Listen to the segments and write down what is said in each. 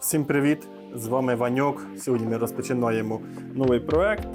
Всім привіт! З вами Ваньок. Сьогодні ми розпочинаємо новий проект.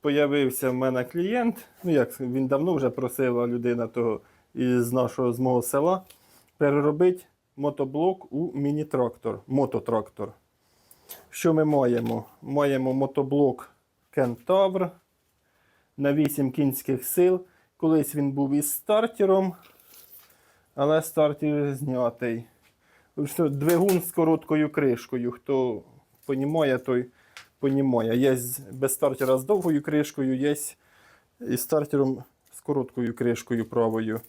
Появився в мене клієнт. Ну як він давно вже просила людина того із нашого з мого села переробити мотоблок у міні-трактор, мототрактор. Що ми маємо? Маємо мотоблок Кентавр на 8 кінських сил. Колись він був із стартером, але стартер знятий. Двигун з короткою кришкою. Хто понімає, той понімає. Є без стартера з довгою кришкою, є із стартером з короткою кришкою правою.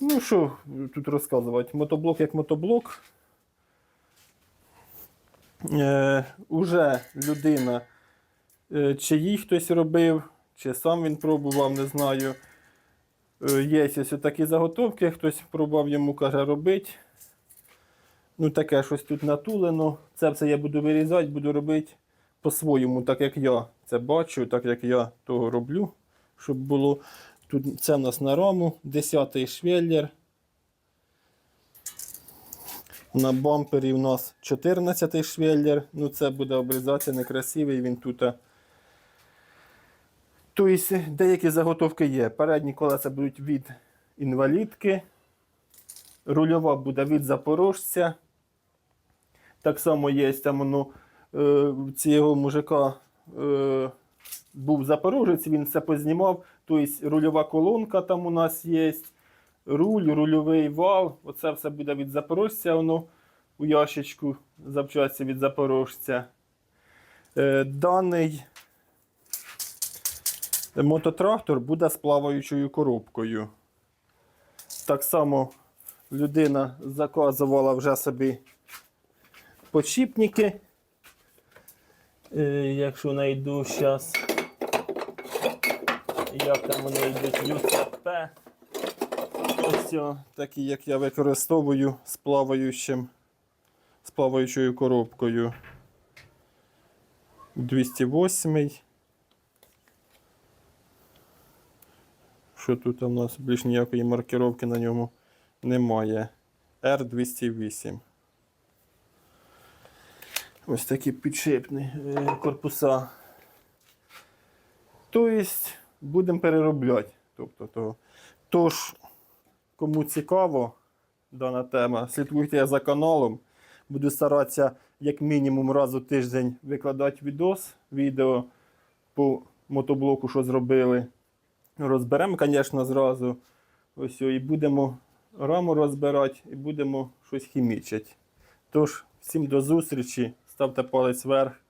Ну що тут розказувати? Мотоблок як мотоблок. Е, уже людина, е, чи їй хтось робив, чи сам він пробував, не знаю. Е, є ось такі заготовки, хтось пробував йому каже робити. Ну, таке щось тут натулено. Це все я буду вирізати, буду робити по-своєму, так як я це бачу, так як я того роблю, щоб було. Тут це в нас на раму, 10-й швеллер. На бампері у нас 14-й швеллер. Ну, це буде обрізатися некрасивий, він тут. Тобто деякі заготовки є. Передні колеса будуть від інвалідки. Рульова буде від запорожця. Так само є там в цього мужика е, був запорожець, він все познімав. Тобто рульова колонка там у нас є, руль, рульовий вал. Оце все буде від запорожця, воно у ящичку запчасті від запорожця. Е, даний мототрактор буде з плаваючою коробкою. Так само людина заказувала вже собі подшипники. Е, якщо знайду зараз, як там вони йдуть ЮЦП. Ось такі, як я використовую з плаваючим, з плаваючою коробкою. 208. Що тут у нас більш ніякої маркировки на ньому немає. R208. Ось такі підшипні е, корпуса. Тобто будемо переробляти. Тобто, то. Тож, кому цікаво дана тема, слідкуйте за каналом. Буду старатися як мінімум раз у тиждень викладати відос, відео по мотоблоку, що зробили. Розберемо, звісно, зразу. Ось і будемо раму розбирати, і будемо щось хімічити. Тож, всім до зустрічі. Ставте палець вверх.